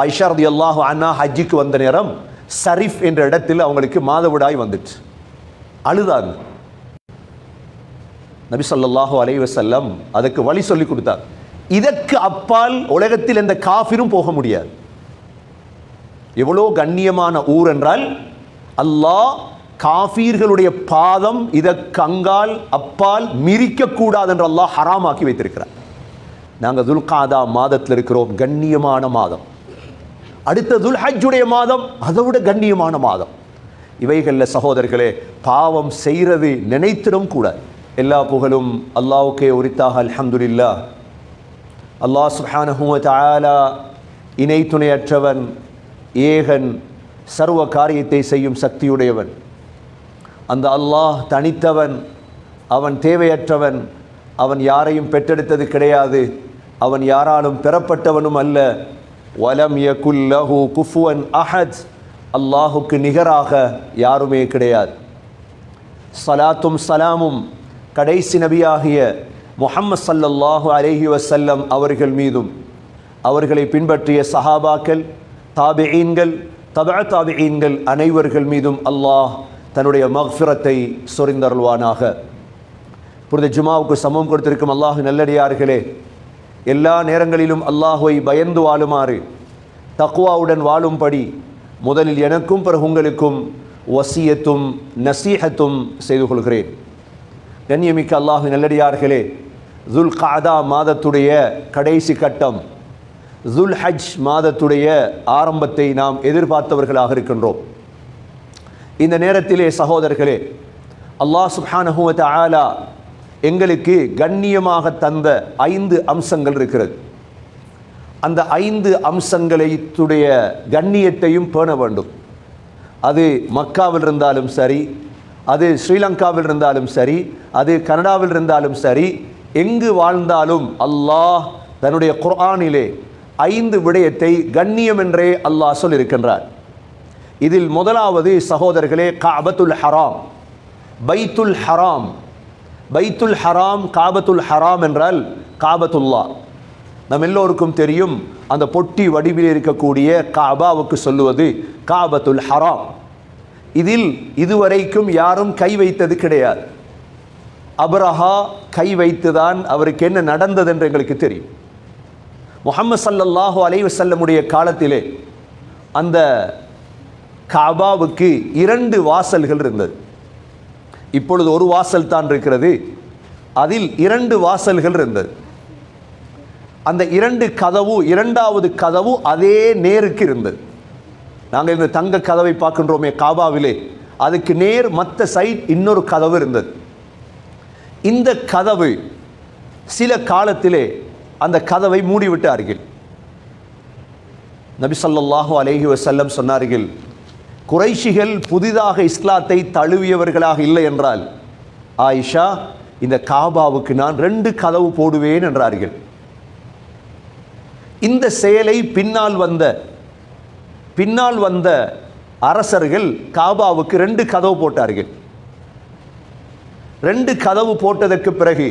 ஆயிஷா ரதி அல்லாஹு அண்ணா ஹஜ்ஜிக்கு வந்த நேரம் சரிஃப் என்ற இடத்தில் அவங்களுக்கு மாதவிடாய் வந்துச்சு. அழுதாங்க. நபி சொல்லாஹு அலைவசல்லம் அதுக்கு வழி சொல்லி கொடுத்தார். இதற்கு அப்பால் உலகத்தில் எந்த காஃபிரும் போக முடியாது. எவ்வளோ கண்ணியமான ஊர் என்றால் அல்லாஹ் காஃபீர்களுடைய பாதம் இதற்கு அங்கால் அப்பால் மிரிக்கக்கூடாது என்று அல்லாஹ் ஹராமாக்கி வைத்திருக்கிறார். நாங்கள் துல்காதா மாதத்தில் இருக்கிறோம் கண்ணியமான மாதம். அடுத்த துல்ஹஜ்ஜுடைய மாதம் அதை விட கண்ணியமான மாதம். இவைகளில் சகோதரர்களே பாவம் செய்கிறது நினைத்திடும் கூட. எல்லா புகழும் அல்லாவுக்கே உரித்தாக அல்ஹம்துல்லா அல்லாஹ் சுப்ஹானஹு ஆலா இணை துணையற்றவன் ஏகன் சர்வ காரியத்தை செய்யும் சக்தியுடையவன். அந்த அல்லாஹ் தனித்தவன் அவன் தேவையற்றவன் அவன் யாரையும் பெற்றெடுத்தது கிடையாது. அவன் யாராலும் பெறப்பட்டவனும் அல்ல. வலம் யகுல் லஹு குஃபுவன் அஹத். அல்லாஹுக்கு நிகராக யாருமே கிடையாது. சலாத்தும் சலாமும் கடைசி நபியாகிய முஹம்மது சல்லல்லாஹு அலைஹி வசல்லம் அவர்கள் மீதும் அவர்களை பின்பற்றிய சஹாபாக்கள் தாபிஈன்கள் தபா தாபிஈன்கள் அனைவர்கள் மீதும் அல்லாஹ் தன்னுடைய மஃபிரத்தை சொரிந்தருள்வானாக. புனித ஜுமாவுக்கு சமம் கொடுத்திருக்கும் அல்லாஹ் நல்லடியார்களே எல்லா நேரங்களிலும் அல்லாஹுவை பயந்து வாழுமாறு தக்குவாவுடன் வாழும்படி முதலில் எனக்கும் பிறகு உங்களுக்கும் வசியத்தும் நசீஹத்தும் செய்து கொள்கிறேன். கண்ணியமிக்க அல்லாஹு நல்லடியார்களே துல் காதா மாதத்துடைய கடைசி கட்டம் துல் ஹஜ் மாதத்துடைய ஆரம்பத்தை நாம் எதிர்பார்த்தவர்களாக இருக்கின்றோம். இந்த நேரத்திலே சகோதரர்களே அல்லாஹ் சுப்ஹானஹு ஆலா எங்களுக்கு கண்ணியமாக தந்த ஐந்து அம்சங்கள் இருக்கிறது. அந்த ஐந்து அம்சங்களைத்துடைய கண்ணியத்தையும் பேண வேண்டும். அது மக்காவில் இருந்தாலும் சரி அது ஸ்ரீலங்காவில் இருந்தாலும் சரி அது கனடாவில் இருந்தாலும் சரி எங்கு வாழ்ந்தாலும் அல்லாஹ் தன்னுடைய குர்ஆனிலே ஐந்து விடயத்தை கண்ணியம் என்றே அல்லாஹ் சொல்லியிருக்கின்றார். இதில் முதலாவது சகோதரர்களே காபத்துல் ஹராம் பைத்துல் ஹராம் பைத்துல் ஹராம் காபத்துல் ஹராம் என்றால் காபத்துல்லா. நம் எல்லோருக்கும் தெரியும் அந்த பொட்டி வடிவில் இருக்கக்கூடிய காபாவுக்கு சொல்லுவது காபத்துல் ஹராம். இதில் இதுவரைக்கும் யாரும் கை வைத்தது கிடையாது. அபரஹா கை வைத்துதான் அவருக்கு என்ன நடந்தது என்று எங்களுக்கு தெரியும். முகமது சல்லல்லாஹு அலைஹி வஸல்லமுடைய காலத்திலே அந்த காபாவுக்கு இரண்டு வாசல்கள் இருந்தது. இப்பொழுது ஒரு வாசல் தான் இருக்கிறது. அதில் இரண்டு வாசல்கள் இருந்தது. அந்த இரண்டு கதவு இரண்டாவது கதவு அதே நேருக்கு இருந்தது. நாங்கள் இந்த தங்க கதவை பார்க்கின்றோமே காபாவிலே. அதுக்கு நேர் மற்ற சைட் இன்னொரு கதவு இருந்தது. இந்த கதவு சில காலத்திலே அந்த கதவை மூடிவிட்டார்கள். நபி சொல்லாஹு அலேஹி வசல்லம் சொன்னார்கள் குறைஷிகள் புதிதாக இஸ்லாத்தை தழுவியவர்களாக இல்லை என்றால் ஆயிஷா இந்த காபாவுக்கு நான் ரெண்டு கதவு போடுவேன் என்றார்கள். இந்த செயலை பின்னால் வந்த பின்னால் வந்த அரசர்கள் காபாவுக்கு ரெண்டு கதவு போட்டார்கள். ரெண்டு கதவு போட்டதற்கு பிறகு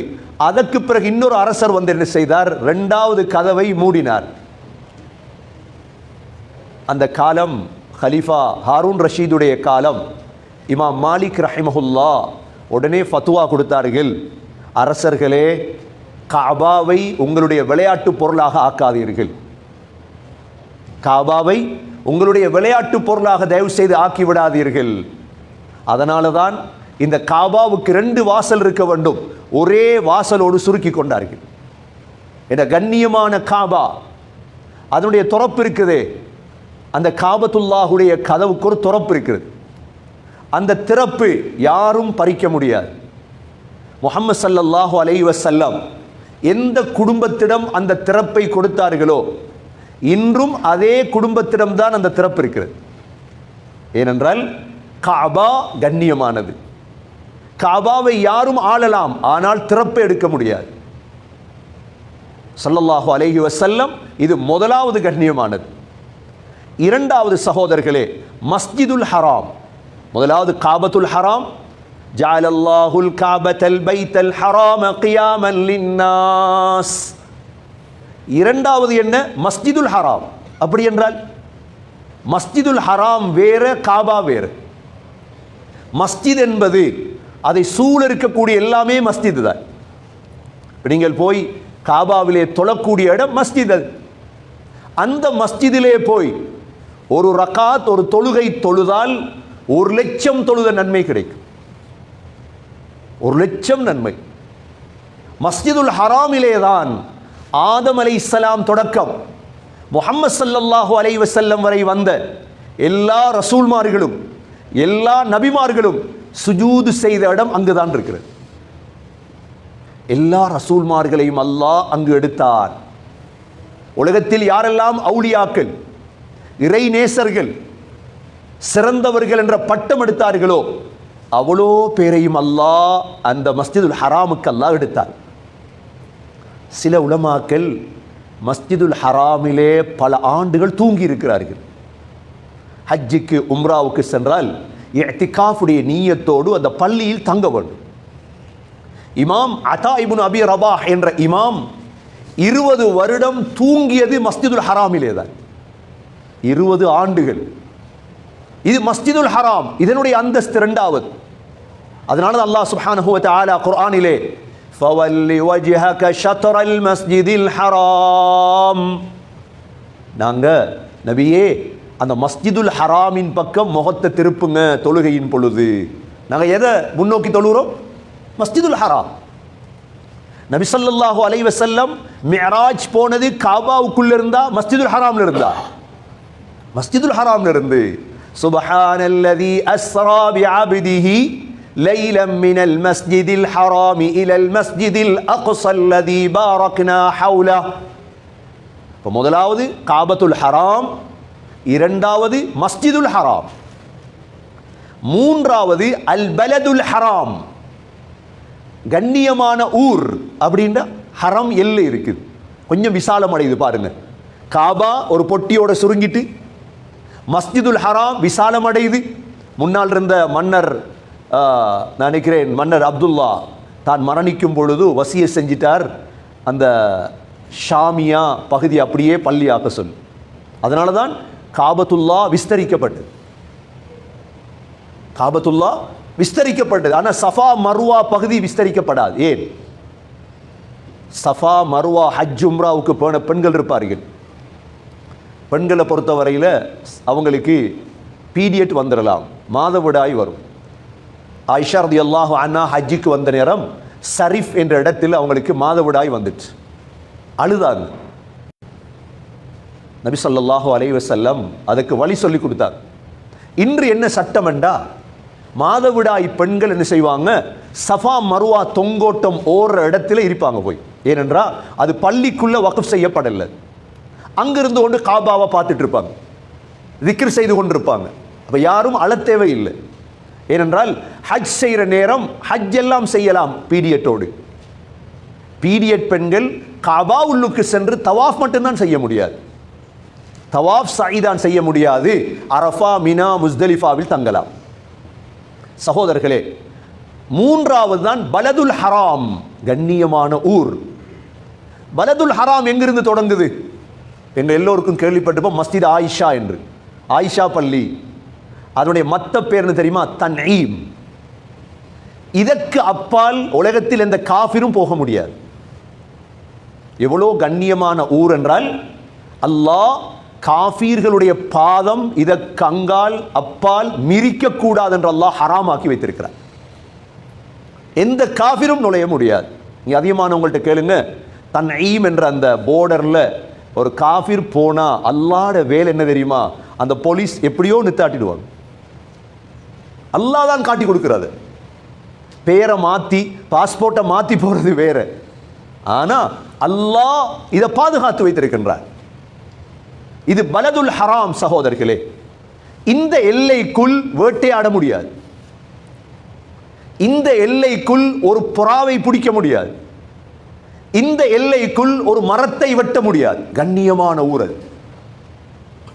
அதற்கு பிறகு இன்னொரு அரசர் வந்து என்ன செய்தார்? ரெண்டாவது கதவை மூடினார். அந்த காலம் ஹலீஃபா ஹாரூன் ரஷீதுடைய காலம் இமாம் மாலிக் ரஹிமஹுல்லா உடனே ஃபத்துவா கொடுத்தார்கள் அரசர்களே காபாவை உங்களுடைய விளையாட்டு பொருளாக ஆக்காதீர்கள் காபாவை உங்களுடைய விளையாட்டு பொருளாக தயவு செய்து ஆக்கி விடாதீர்கள் அதனால தான் இந்த காபாவுக்கு ரெண்டு வாசல் இருக்க வேண்டும் ஒரே வாசலோடு சுருக்கி கொண்டார்கள் இந்த கண்ணியமான காபா அதனுடைய துறப்பு இருக்குதே அந்த காபத்துல்லாஹுடைய கதவுக்கு ஒரு துறப்பு இருக்கிறது. அந்த திறப்பு யாரும் பறிக்க முடியாது. முகமது சல்லல்லாஹு அலை வசல்லம் எந்த குடும்பத்திடம் அந்த திறப்பை கொடுத்தார்களோ இன்றும் அதே குடும்பத்திடம்தான் அந்த திறப்பு இருக்கிறது. ஏனென்றால் காபா கண்ணியமானது. காபாவை யாரும் ஆளலாம் ஆனால் திறப்பை எடுக்க முடியாது. சல்லல்லாஹு அலைஹி வசல்லம் இது முதலாவது கண்ணியமானது. இரண்டாவது சகோதரர்களே மஸ்ஜிதுல் ஹராம். முதலாவது காபத்துல் ஹராம். ஜாலல்லாஹுல் காபத்தல் பைத்தல் ஹராம கியாமன் லின்னாஸ். இரண்டாவது என்ன? மஸ்ஜிதுல் ஹராம். அப்படி என்றால் மஸ்ஜிதுல் ஹராம் வேற காபா வேறு. மஸ்ஜித் என்பது அதை சூழ இருக்கக்கூடிய எல்லாமே மஸ்ஜித் தான். நீங்கள் போய் காபாவிலே தொழக்கூடிய இடம் மஸ்ஜித் அது. அந்த மஸ்ஜிதிலே போய் ஒரு ரகாத் ஒரு தொழுகை தொழுதால் ஒரு லட்சம் தொழுத நன்மை கிடைக்கும். ஒரு லட்சம் நன்மை. மஸ்ஜிதுல் ஹராமிலே தான் ஆதம் அலை இஸ்லாம் தொடக்கம். முகமது சல்லல்லாஹு அலை வசல்லம் வரை வந்த எல்லா ரசூல்மார்களும் எல்லா நபிமார்களும் சுஜூது செய்த இடம் அங்குதான் இருக்கிறது. எல்லா ரசூல்மார்களையும் அல்லாஹ் அங்கு எடுத்தார். உலகத்தில் யாரெல்லாம் அவுளியாக்கள் இறை நேசர்கள் சிறந்தவர்கள் என்ற பட்டம் எடுத்தார்களோ அவ்வளோ பேரையும் அல்லாஹ் அந்த மஸ்ஜிதுல் ஹராமுக்கு அல்லாஹ் எடுத்தார். சில உலமாக்கள் மஸ்ஜிதுல் ஹராமிலே பல ஆண்டுகள் தூங்கி இருக்கிறார்கள். ஹஜ்ஜுக்கு உம்ராவுக்கு சென்றால் எத்திகாஃபுடைய நீயத்தோடு அந்த பள்ளியில் தங்க வேண்டும். இமாம் அதா இபுன் அபி ரபா என்ற இமாம் இருபது வருடம் தூங்கியது மஸ்ஜிதுல் ஹராமிலே தான். இருபது ஆண்டுகள். இது மஸ்ஜிதுல் ஹராம் இதனுடைய அந்தஸ்து இரண்டாவது. அதனால அல்லாஹ் சுப்ஹானஹு வ தஆலா குர்ஆனிலே ஃபவல்லி வஜ்ஹக ஷத்ரல் மஸ்ஜிதில் ஹராம். நாங்க நபியே அந்த மஸ்ஜிதுல் ஹராமின் பக்கம் முகத்தை திருப்புங்க தொழுகையின் பொழுது. நாங்க எதை முன்னோக்கி தொழுகிறோம் மஸ்ஜிதுல் ஹராம். நபி ஸல்லல்லாஹு அலைஹி வஸல்லம் மிஅராஜ் போனது காபாவுக்குள்ள இருந்தா மஸ்ஜிதுல் ஹராம்ல இருந்தா. மஸ்ஜிதுல் ஹராம்ல இருந்து சுபஹானல்லதி அஸ்ரா பிஅப்திஹி ليلا من المسجد الحرام إلى المسجد الأقصى الذي باركنا حوله இப்போ முதலாவது காபத்துல் ஹராம் இரண்டாவது மஸ்ஜிதுல் ஹராம் மூன்றாவது அல் பலதுல் ஹராம் கண்ணியமான ஊர் அப்படின்ற ஹரம் எல்லை இருக்குது கொஞ்சம் விசாலம் அடையுது பாருங்க காபா ஒரு பொட்டியோட சுருங்கிட்டு மஸ்ஜிதுல் ஹராம் விசாலம் அடையுது முன்னால் இருந்த மன்னர் நான் நினைக்கிறேன் மன்னர் அப்துல்லா தான் மரணிக்கும் பொழுது வசிய செஞ்சிட்டார். அந்த ஷாமியா பகுதி அப்படியே பள்ளியாக்க சொல். அதனால தான் காபத்துல்லா விஸ்தரிக்கப்பட்டது. காபத்துல்லா விஸ்தரிக்கப்பட்டது. ஆனால் சஃபா மர்வா பகுதி விஸ்தரிக்கப்படாது. ஏன்? சஃபா மர்வா ஹஜ் உம்ராவுக்கு போன பெண்கள் இருப்பார்கள். பெண்களை பொறுத்தவரையில் அவங்களுக்கு பீரியட் வந்துடலாம் மாதவிடாய் வரும். ஐஷா ரதி அல்லாஹு அண்ணா ஹஜ்ஜிக்கு வந்த நேரம் சரிஃப் என்ற இடத்தில் அவங்களுக்கு மாதவிடாய் வந்துச்சு. அழுதாங்க நபி சொல்லாஹு அலைவசல்லம் அதுக்கு வழி சொல்லி கொடுத்தார். இன்று என்ன சட்டம் என்றா மாதவிடாய் பெண்கள் என்ன செய்வாங்க சஃபா மருவா தொங்கோட்டம் ஓடுற இடத்துல இருப்பாங்க போய். ஏனென்றால் அது பள்ளிக்குள்ளே வக்ஃப் செய்யப்படலை. அங்கிருந்து கொண்டு காபாவை பார்த்துட்டு இருப்பாங்க திக்ர் செய்து கொண்டிருப்பாங்க. அப்போ யாரும் அழத்தேவை தேவையில்லை. ஏனென்றால் ஹஜ் செய்கிற நேரம் ஹஜ் எல்லாம் செய்யலாம் பீடியட்டோடு. பீடியட் பெண்கள் காபா உள்ளுக்கு சென்று தவாஃப் மட்டும்தான் செய்ய முடியாது. தவாஃப் சாயிதான் செய்ய முடியாது. அரஃபா மினா முஸ்தலிஃபாவில் தங்கலாம். சகோதரர்களே மூன்றாவது தான் பலதுல் ஹராம் கண்ணியமான ஊர். பலதுல் ஹராம் எங்கிருந்து தொடங்குது? எங்கள் எல்லோருக்கும் கேள்விப்பட்டிருப்போம் மஸ்ஜித் ஆயிஷா என்று. ஆயிஷா பள்ளி. அதனுடைய மத்த பேர் என்ன தெரியுமா? தன்ஈம். இதற்கு அப்பால் உலகத்தில் எந்த காஃபிரும் போக முடியாது. எவ்வளோ கண்ணியமான ஊர் என்றால் அல்லாஹ் காஃபீர்களுடைய பாதம் இதற்கு அங்கால் அப்பால் மிரிக்கக்கூடாது என்று அல்லாஹ் ஹராமாக்கி வைத்திருக்கிறார். எந்த காஃபிரும் நுழைய முடியாது. நீங்க அதிகமானவங்கள்ட்ட கேளுங்க தன் ஈம் என்ற அந்த போர்டர்ல ஒரு காஃபிர் போனா அல்லாட வேலை என்ன தெரியுமா? அந்த போலீஸ் எப்படியோ நித்தாட்டிடுவாங்க. அல்லாஹ் தான் காட்டி கொடுக்குறாரு. பேரை மாத்தி பாஸ்போர்ட்டை மாத்தி போறது வேற. ஆனா அல்லாஹ் இதை பாதுகாத்து வைத்திருக்கின்றார். இது பலதுல் ஹராம் சகோதரர்களே. இந்த எல்லைக்குள் வேட்டையாட முடியாது. இந்த எல்லைக்குள் ஒரு புறாவை பிடிக்க முடியாது. இந்த எல்லைக்குள் ஒரு மரத்தை வெட்ட முடியாது. கண்ணியமான ஊரல்.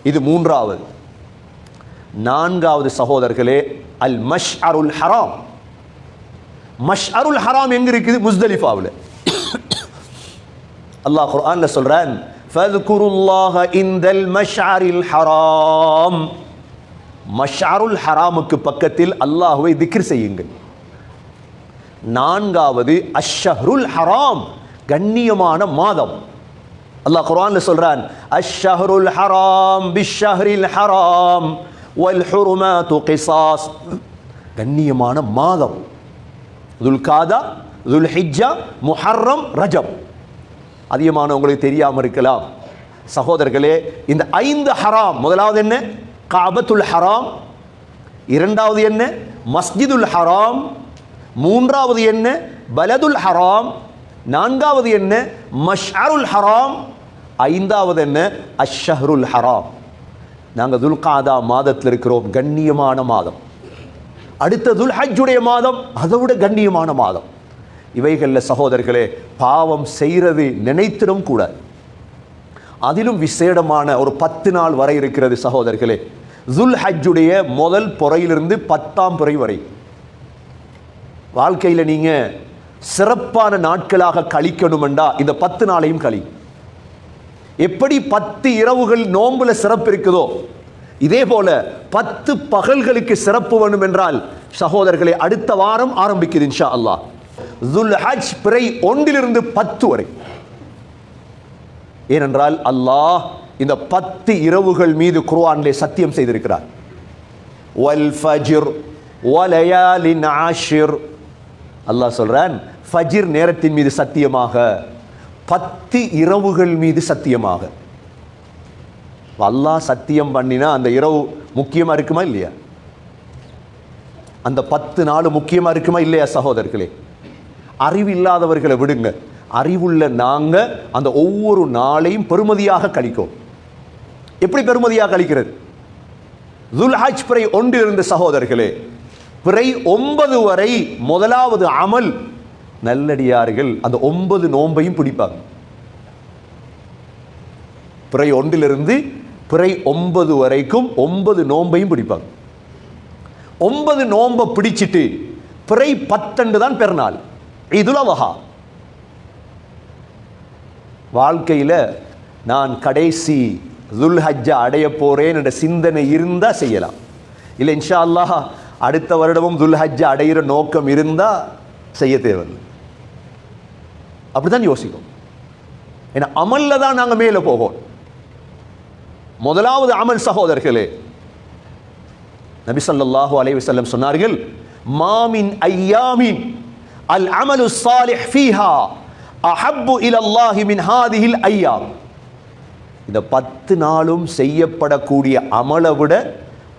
இது மூன்றாவது. நான்காவது சகோதரர்களே அல் மஷ் அருல் ஹராம். மஷ் அருல் ஹராம் எங்க இருக்குது? முஸ்தலிஃபாவில். அல்லாஹ் குர்ஆன்ல சொல்றான் ஃபதுகுருல்லாஹ இந்தல் மஷ்அரில் ஹராம். மஷ்அருல் ஹராமுக்கு பக்கத்தில் அல்லாஹ்வை திக்ர் செய்யுங்கள். நான்காவது அஷ்ஷஹ்ருல் ஹராம். கண்ணியமான மாதம். அல்லாஹ் குர்ஆன்ல சொல்றான் அஷ்ஷஹ்ருல் ஹராம் பிஷ்ஷஹ்ரில் ஹராம் வல் ஹுருமாத்து கிசாஸ் கண்ணியமான மாதம். துல்காதா துல்ஹிஜ்ஜா முஹர்ரம் ரஜம் அதிகமான உங்களுக்கு தெரியாமல் இருக்கலாம். சகோதரர்களே இந்த ஐந்து ஹராம் முதலாவது என்ன? காபத்துல் ஹராம். இரண்டாவது என்ன? மஸ்ஜிதுல் ஹராம். மூன்றாவது என்ன? பலதுல் ஹராம். நான்காவது என்ன? மஷ்அருல் ஹராம். ஐந்தாவது என்ன? அஷ்ஷஹருல் ஹராம். நாங்கள் துல்காதா மாதத்தில் இருக்கிறோம் கண்ணியமான மாதம். அடுத்த துல்ஹஜ்ஜுடைய மாதம் அதை விட கண்ணியமான மாதம். இவைகளில் சகோதரர்களே பாவம் செய்கிறது நினைத்திடும் கூட. அதிலும் விசேடமான ஒரு பத்து நாள் வரை இருக்கிறது சகோதரர்களே. துல் ஹஜ்ஜுடைய முதல் பொறையிலிருந்து பத்தாம் பொறை வரை. வாழ்க்கையில் நீங்கள் சிறப்பான நாட்களாக கழிக்கணுமெண்டா இந்த பத்து நாளையும் களி. எப்படி பத்து இரவுகள் நோம்புல சிறப்பு இருக்குதோ இதே போல பத்து பகல்களுக்கு சிறப்பு வேணும் என்றால் சகோதரர்களை அடுத்த வாரம் ஆரம்பிக்குது இன்ஷா அல்லாஹ் துல் ஹஜ் பிறை ஒன்றிலிருந்து பத்து வரை. ஏனென்றால் அல்லாஹ் இந்த பத்து இரவுகள் மீது குர்ஆனிலே சத்தியம் செய்திருக்கிறார். வல் ஃபஜிர் வலயாலின் ஆஷிர் அல்லாஹ் சொல்கிறான் ஃபஜிர் நேரத்தின் மீது சத்தியமாக பத்து இரவுகள் மீது சத்தியமாக. அல்லாஹ் சத்தியம் பண்ணினா அந்த இரவு முக்கியமா இருக்குமா இல்லையா? அந்த பத்து நாள் முக்கியமா இருக்குமா இல்லையா சகோதரர்களே? அறிவில்லாதவர்களை விடுங்க. அறிவுள்ள நாங்க அந்த ஒவ்வொரு நாளையும் பெருமதியாக கழிக்கும். எப்படி பெருமதியாக கழிக்கிறது? துல்ஹாஜ் பிறை இருந்த சகோதரர்களே பிறை ஒன்பது வரை முதலாவது அமல் நல்லடியார்கள் அந்த ஒன்பது நோன்பையும் பிடிப்பாங்க. பிறை ஒன்றிலிருந்து பிறை ஒன்பது வரைக்கும் ஒன்பது நோன்பையும் பிடிப்பாங்க. ஒன்பது நோன்பை பிடிச்சிட்டு பிறை பத்தண்டு தான் பெருநாள் இதுலவகா வாழ்க்கையில் நான் கடைசி துல்ஹஜ்ஜா அடைய போகிறேன் என்ற சிந்தனை இருந்தால் செய்யலாம். இல்லை இன்ஷா அல்லாஹ் அடுத்த வருடமும் துல்ஹஜ் அடையிற நோக்கம் இருந்தால் செய்ய தேவையில்லை. அப்படிதான் யோசிக்கும். ஏன்னா அமல்ல தான் நாங்கள் மேலே போவோம். முதலாவது அமல் சகோதரர்களே நபி சல்லாஹு அலைவி செல்லம் சொன்னார்கள் மாமின் ஐயாமின் அல் அமலு சாலிஹ் ஃபீஹா அஹப்பு இலல்லாஹி மின் ஹாதிஹில் ஐயாம். இந்த பத்து நாளும் செய்யப்படக்கூடிய அமலை விட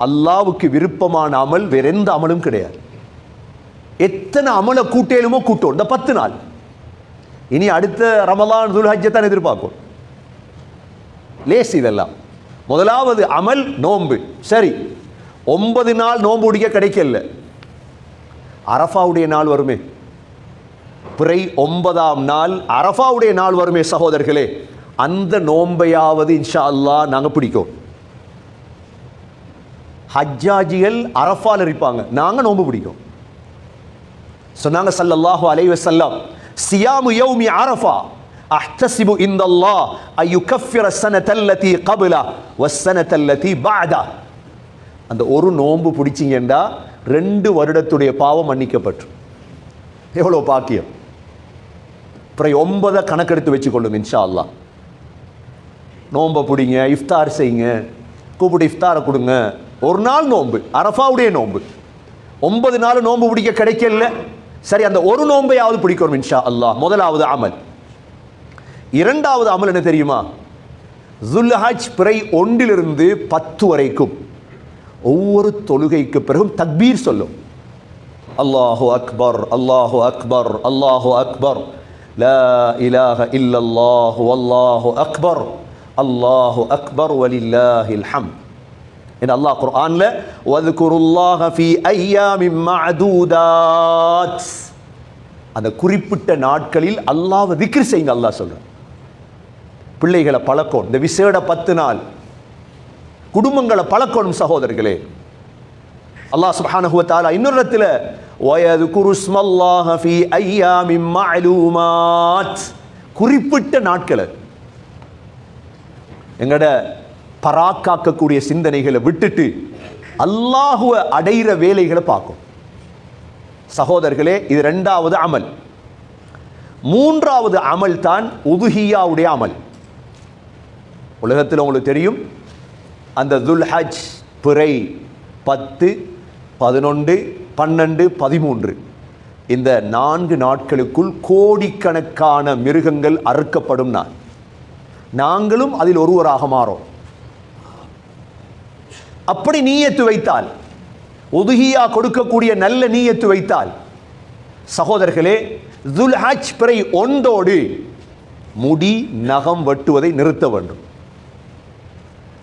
அல்லாவுக்கு விருப்பமான அமல் வேற எந்த அமலும் கிடையாது. எத்தனை அமலை கூட்டேலுமோ கூட்டும் இந்த பத்து நாள். இனி அடுத்த ரமலான் துல்ஹஜ்ஜை தான் எதிர்பார்க்கும். லேஸ் இதெல்லாம். முதலாவது அமல் நோன்பு. சரி. ஒன்பது நாள் நோன்பு உடிக்க கிடைக்கல. அரஃபாவுடைய நாள் வருமே. பிறை ஒன்பதாம் நாள் அரஃபாவுடைய நாள் வருமே சகோதரர்களே. அந்த நோன்பையாவது இன்ஷா அல்லாஹ் நாங்கள் பிடிக்கும். ஹஜ்ஜாஜிகள் அரஃபால் இருப்பாங்க. நாங்கள் நோன்பு பிடிக்கும். சொன்னாங்க சல்லல்லாஹு அலைவ செல்லம் சியாமு யௌமி அரஃபா அஹ்தசிபு இந்தல்லாஹ் அய்யுகஃபிர ஸனத அல்லதி கப்ல வஸ்ஸனத அல்லதி பஅதா. அந்த ஒரு நோன்பு பிடிச்சிங்கண்டா ரெண்டு வருடத்துடைய பாவம் மன்னிக்கப்பட்டு எவ்வளோ பாக்கியம். அப்புறம் ஒன்பதை கணக்கெடுத்து வச்சுக்கொள்ளும் இன்ஷா அல்லாஹ் நோன்பை பிடிங்க இஃப்தார் செய்யுங்க கூப்பிட்டு இஃப்தாரை கொடுங்க. ஒரு நாள் நோன்பு அரஃபாவுடைய நோன்பு. ஒன்பது நாள் நோன்பு பிடிக்க கிடைக்கல. சரி அந்த ஒரு நோன்பையாவது பிடிக்கணும் இன்ஷா அல்லாஹ். முதலாவது அமல். இரண்டாவது அமல் என்ன தெரியுமா? ஜுல்ஹாஜ் பிறை ஒன்றிலிருந்து பத்து வரைக்கும். ஒவ்வொரு தொழுகைக்கு பிறகும் தக்பீர் சொல்லும். அல்லாஹு அக்பர் அல்லாஹு அக்பர் அல்லாஹு அக்பர். லா இலாஹ இல்லல்லாஹு அல்லாஹு அக்பர். அல்லாஹு அக்பர் வலில்லாஹில் ஹம்த். என்று அல்லாஹ் Qur'anல வதுகுருல்லாஹ ஃபி ஐயாமின் மஅதூதாத். அந்த குறிப்பிட்ட நாட்களில் அல்லாஹ்வை திக்ர் செய்யுங்க அல்லாஹ் சொல்றான் பிள்ளைகளை பழக்கம் இந்த விசேட பத்து நாள் குடும்பங்களை பழக்கணும் சகோதரர்களே. அல்லாஹ் சுப்ஹானஹு வ தஆலா இன்னொரு இடத்துல வயதுகுரு ஸ்மல்லாஹ ஃபி ஐயாமின் மஅலூமாத். குறிப்பிட்ட நாட்களை. எங்கட பராக்காக்கக்கூடிய சிந்தனைகளை விட்டுட்டு அல்லாஹுவ அடைகிற வேலைகளை பார்க்கும். சகோதரர்களே இது ரெண்டாவது அமல். மூன்றாவது அமல் தான் உதுஹியாவுடைய அமல். உலகத்தில் உங்களுக்கு தெரியும் அந்த துல்ஹஜ் பிறை பத்து பதினொன்று பன்னெண்டு பதிமூன்று. இந்த நான்கு நாட்களுக்குள் கோடிக்கணக்கான மிருகங்கள் அறுக்கப்படும் நான் நாங்களும் அதில் ஒருவராக மாறோம். அப்படி நீயத்து வைத்தால் ஒதுகியா கொடுக்கக்கூடிய நல்ல நீயத்து வைத்தால் சகோதரர்களே துல்ஹாஜ் பிறை ஒன்றோடு முடி நகம் வெட்டுவதை நிறுத்த வேண்டும்.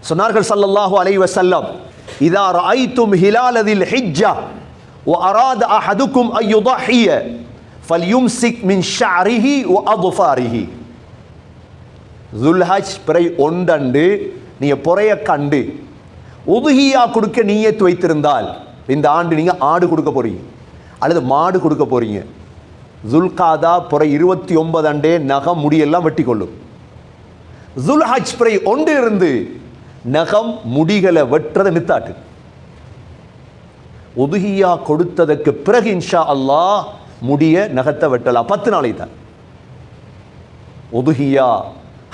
சொன்னார்கள் சல்லல்லாஹு அலைவ செல்லம் இதா ராய்த்தும் ஹிலாலதில் ஹிஜ்ஜா ஓ அராத அஹதுக்கும் ஐயுதாஹிய ஃபல்யும் சிக் மின் ஷாரிஹி ஓ அதுஃபாரிஹி. துல்ஹாஜ் பிறை ஒன்றண்டு நீங்கள் பொறைய கண்டு உதுகியா கொடுக்க நீயத்து வைத்திருந்தால் இந்த ஆண்டு நீங்கள் ஆடு கொடுக்க போறீங்க. அல்லது மாடு கொடுக்க போறீங்க. ஜுல்காதா புறை இருபத்தி ஒன்பது அண்டே நகம் முடியெல்லாம் வெட்டி கொள்ளும் துல்ஹஜ் பிறை ஒன்றிலிருந்து நகம் முடிகளை வெட்டுறதை நித்தாட்டு உதுகியா கொடுத்ததற்கு பிறகு இன்ஷா அல்லாஹ் முடிய நகத்தை வெட்டலாம். பத்து நாளை தான். உதுகியா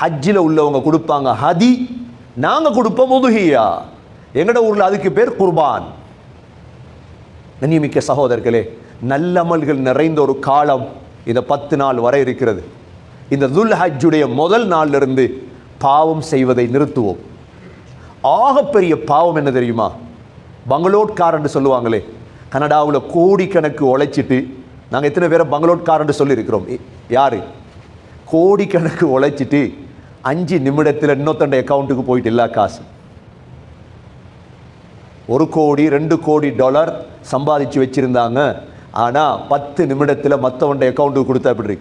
ஹஜ்ஜில் உள்ளவங்க கொடுப்பாங்க. ஹதி நாங்கள் கொடுப்போம் உதுகியா. எங்கட ஊரில் அதுக்கு பேர் குர்பான். கண்ணியமிக்க சகோதரர்களே நல்லமல்கள் நிறைந்த ஒரு காலம் இந்த பத்து நாள் வரை இருக்கிறது. இந்த துல் ஹஜ்ஜுடைய முதல் நாள்ல இருந்து பாவம் செய்வதை நிறுத்துவோம். ஆகப்பெரிய பாவம் என்ன தெரியுமா? பங்களோட்காரன்னு சொல்லுவாங்களே கனடாவில் கோடிக்கணக்கு உழைச்சிட்டு நாங்கள் எத்தனை பேரை பங்களோட்காரன்னு சொல்லியிருக்கிறோம். யார்? கோடிக்கணக்கு உழைச்சிட்டு அஞ்சு நிமிடத்தில் இன்னொத்தண்ட அக்கௌண்ட்டுக்கு போயிட்டு எல்லா காசு ஒரு கோடி ரெண்டு கோடி டாலர் சம்பாதிச்சு வச்சிருந்தாங்க. ஆனால் பத்து நிமிடத்தில் மற்றவன்ட அக்கௌண்ட்டுக்கு கொடுத்தா எப்படி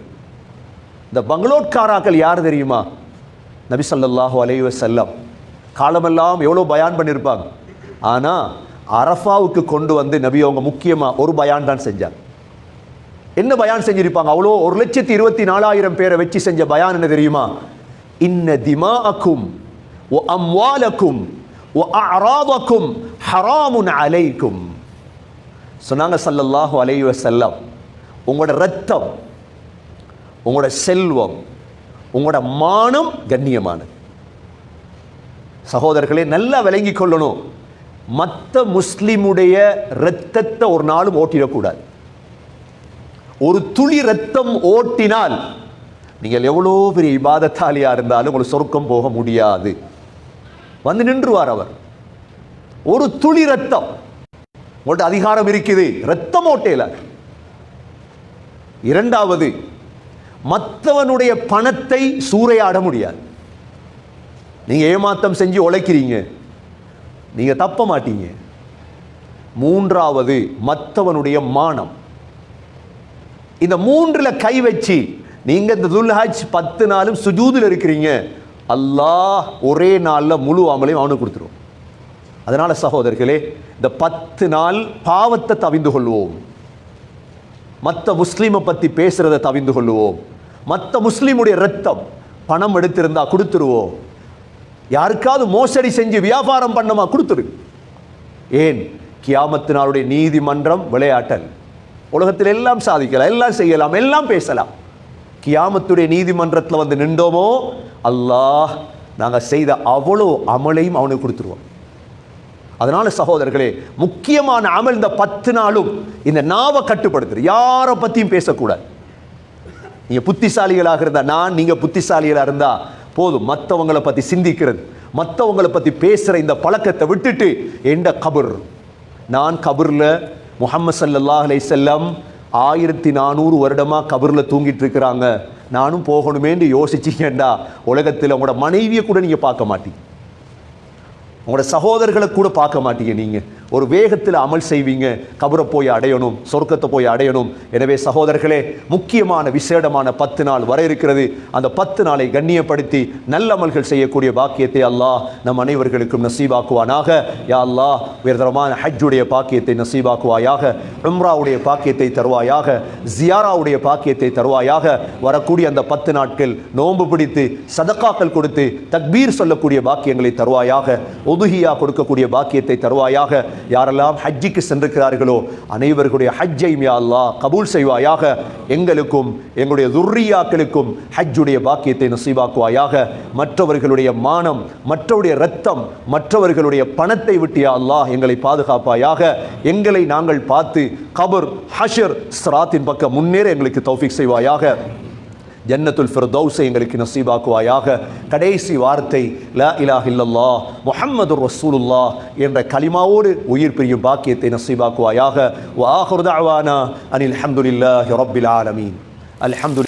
இந்த பங்களோட்காராக்கள் யார் தெரியுமா? நபி ஸல்லல்லாஹு அலைவ செல்லம் காலமெல்லாம் எவ்வளோ பயான் பண்ணியிருப்பாங்க ஆனால் அரஃபாவுக்கு கொண்டு வந்து நபி அவங்க முக்கியமாக ஒரு பயான் தான் செஞ்சாங்க. என்ன பயான் செஞ்சிருப்பாங்க? அவ்வளோ ஒரு லட்சத்தி இருபத்தி நாலாயிரம் பேரை வச்சு செஞ்ச பயான் என்ன தெரியுமா? இன்ன திமா அக்கும் ஒ அம்வாலக்கும் ஒ அராவக்கும் ஹராமுன் அலைக்கும். சொன்னாங்க சல்லல்லாஹு அலைஹி செல்லம் உங்களோட ரத்தம் உங்களோட செல்வம் உங்களோட மானம் கண்ணியமானது. சகோதரர்களே நல்லா விளங்கி கொள்ளணும். மற்ற முஸ்லிமுடைய இரத்தத்தை ஒரு நாளும் ஓட்டிடக்கூடாது. ஒரு துளி ரத்தம் ஓட்டினால் நீங்கள் எவ்வளோ பெரிய இபாதத்தாலியாக இருந்தாலும் உங்களுக்கு சொர்க்கம் போக முடியாது. வந்து நின்றுவார் அவர். ஒரு துளி ரத்தம். உங்கள்ட்ட அதிகாரம் இருக்குது. ரத்தம் ஓட்டையில். இரண்டாவது மற்றவனுடைய பணத்தை சூறையாட முடியாது. நீங்கள் ஏமாத்தம் செஞ்சு உழைக்கிறீங்க. நீங்க தப்ப மாட்டீங்க. மூன்றாவது மற்றவனுடைய மானம். இந்த மூன்றில் கை வச்சு நீங்கள் இந்த துல்ஹாஜ் பத்து நாளும் சுஜூதில் இருக்கிறீங்க. அல்லாஹ் ஒரே நாளில் முழு அமலையும் அவனுக்கு கொடுத்துருவோம் அதனால் சகோதரர்களே இந்த பத்து நாள் பாவத்தை தவிந்து கொள்வோம். மற்ற முஸ்லீமை பற்றி பேசுகிறத தவிந்து கொள்வோம். மற்ற முஸ்லீமுடைய ரத்தம் பணம் எடுத்திருந்தா கொடுத்துருவோம். யாருக்காவது மோசடி செஞ்சு வியாபாரம் பண்ணமா கொடுத்துரு. ஏன்? கியாமத்து நாளுடைய நீதிமன்றம் விளையாட்டல். உலகத்தில் எல்லாம் சாதிக்கலாம் எல்லாம் செய்யலாம் எல்லாம் பேசலாம். கியாமத்துடைய நீதிமன்றத்தில் வந்து நின்றோமோ? அல்லாஹ் நாங்கள் செய்த அவ்வளோ அமலையும் அவனுக்கு கொடுத்துருவோம். அதனால சகோதரர்களே முக்கியமான அமல் இந்த பத்து நாளும் இந்த நாவை கட்டுப்படுத்துற யாரை பற்றியும் பேசக்கூடாது. நீங்கள் புத்திசாலிகளாக இருந்தால் நான் நீங்கள் புத்திசாலிகளாக இருந்தால் போதும். மற்றவங்களை பற்றி சிந்திக்கிறது மற்றவங்களை பற்றி பேசுகிற இந்த பழக்கத்தை விட்டுட்டு எந்த கபர். நான் கபரில் முஹம்மது ஸல்லல்லாஹு அலை செல்லம் ஆயிரத்தி நானூறு வருடமாக கபரில் தூங்கிட்டு இருக்கிறாங்க. நானும் போகணுமேன்னு யோசிச்சிங்கண்டா உலகத்தில் உங்களோட மனைவியை கூட நீங்க பார்க்க மாட்டீங்க. உங்களோட சகோதரர்களை கூட பார்க்க மாட்டீங்க நீங்கள் ஒரு வேகத்தில் அமல் செய்வீங்க. கபரை போய் அடையணும் சொர்க்கத்தை போய் அடையணும். எனவே சகோதரர்களே முக்கியமான விசேடமான பத்து நாள் வர இருக்கிறது. அந்த பத்து நாளை கண்ணியப்படுத்தி நல்ல அமல்கள் செய்யக்கூடிய பாக்கியத்தை அல்லாஹ் நம் அனைவர்களுக்கும் நசீபாக்குவானாக யா அல்லாஹ் உயர்தரமான ஹஜ்ஜுடைய பாக்கியத்தை நசீபாக்குவாயாக உம்ராவுடைய பாக்கியத்தை தருவாயாக. ஜியாராவுடைய பாக்கியத்தை தருவாயாக. வரக்கூடிய அந்த பத்து நாட்கள் நோன்பு பிடித்து சதக்காக்கள் கொடுத்து தக்பீர் சொல்லக்கூடிய பாக்கியங்களை தருவாயாக. ஒதுகியா கொடுக்கக்கூடிய பாக்கியத்தை தருவாயாக. யாரெல்லாம் ஹஜ்ஜிக்கு சென்றிருக்கிறார்களோ அனைவருடைய ஹஜ்ஜை யா அல்லாஹ் கபூல் செய்வாயாக. எங்களுக்கும் எங்களுடைய துர்ரியாக்களுக்கும் ஹஜ்ஜுடைய பாக்கியத்தை நசீவாக்குவாயாக. மற்றவர்களுடைய மானம் மற்றவருடைய ரத்தம் மற்றவர்களுடைய பணத்தை விட்டு அல்லாஹ் எங்களை பாதுகாப்பாயாக. எங்களை நாங்கள் பார்த்து கபர் ஹஷர் ஸ்ராத்தின் பக்கம் முன்னேற எங்களுக்கு தௌஃபிக் செய்வாயாக. ஜன்னத்துல் ஃபிர்தௌஸை எங்களுக்கு நசீபாக்குவாயாக கடைசி வார்த்தை லா இலாஹ இல்லல்லாஹ் முஹம்மது ரசூலுல்லாஹ் என்ற கலிமாவோடு உயிர் பிரியும் பாக்கியத்தை நசீபாக்குவாயாக வ ஆஹிரு தஅவானா அனில் ஹம்துலில்லாஹி ரப்பில் ஆலமீன் அல்ஹம்து